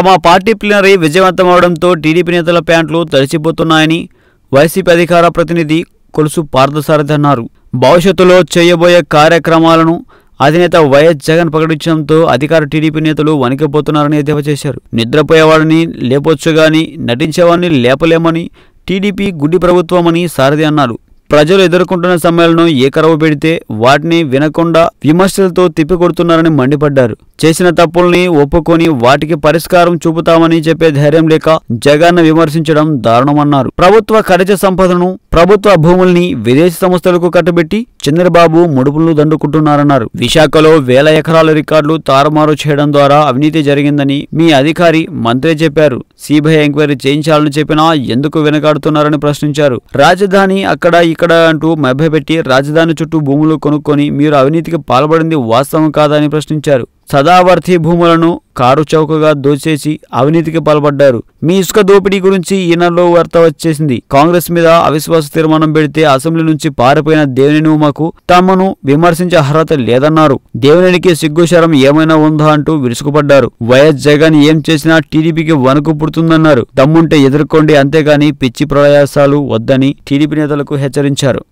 తమ party plenary విజయవంతమవడంతో TDP నేతల ప్యాంట్లు తడిచిపోతున్నాయని వైసీపీ అధికార ప్రతినిధి కొలుసు పార్థసారథి అన్నారు. భవిష్యత్తులో చేయబోయే కార్యక్రమాలను అధినేత వైఎస్ జగన్ ప్రకటించడంతో అధికార టీడీపీ నేతలు వణికిపోతున్నారని ఎద్దేవా చేశారు. నిద్రపోయేవాడిని లేపొచ్చు గాని నటించేవాడిని లేపలేమని టీడీపీ గుడ్డి ప్రభుత్వమని సారథి అన్నారు. ప్రజలు ఎదుర్కొంటున్న సమయాలను ఏకరవ పెడితే వాటిని వినకుండా విమర్శలతో తిప్పికొడుతున్నారని మండిపడ్డారు. చేసిన తప్పుల్ని ఒప్పుకొని వాటికి పరిష్కారం చూపుతామని చెప్పే ధైర్యం లేక జగన్ విమర్శించడం దారుణమన్నారు. ప్రభుత్వ ఖనిజ సంపదను ప్రభుత్వ భూముల్ని విదేశీ సంస్థలకు కట్టబెట్టి చంద్రబాబు ముడుపులను దండుకుంటున్నారన్నారు. విశాఖలో వేల ఎకరాల రికార్డులు తారుమారు చేయడం ద్వారా అవినీతి జరిగిందని మీ అధికారి మంత్రి చెప్పారు. సిబిఐ ఎంక్వైరీ చేయించాలని చెప్పినా ఎందుకు వెనకాడుతున్నారని ప్రశ్నించారు. రాజధాని అక్కడ ఇక్కడ అంటూ మభ్యపెట్టి రాజధాని చుట్టూ భూములు కొనుక్కొని మీరు అవినీతికి పాల్పడింది వాస్తవం కాదని ప్రశ్నించారు. సదావర్తి భూములను కారు చౌకగా దోచేసి అవినీతికి పాల్పడ్డారు. మీ ఇసుక దోపిడీ గురించి ఈనాడులో వార్త వచ్చేసింది. కాంగ్రెస్ మీద అవిశ్వాస తీర్మానం పెడితే అసెంబ్లీ నుంచి పారిపోయిన దేవినేని ఉమకు తమను విమర్శించే అర్హత లేదన్నారు. దేవినేనికి సిగ్గుశరం ఏమైనా ఉందా అంటూ విరుసుకుపడ్డారు వైఎస్ జగన్ ఏం చేసినా టీడీపీకి వణుకు పుడుతుందన్నారు. దమ్ముంటే ఎదుర్కోండి అంతేగాని పిచ్చి ప్రయాసాలు వద్దని టీడీపీ నేతలకు హెచ్చరించారు.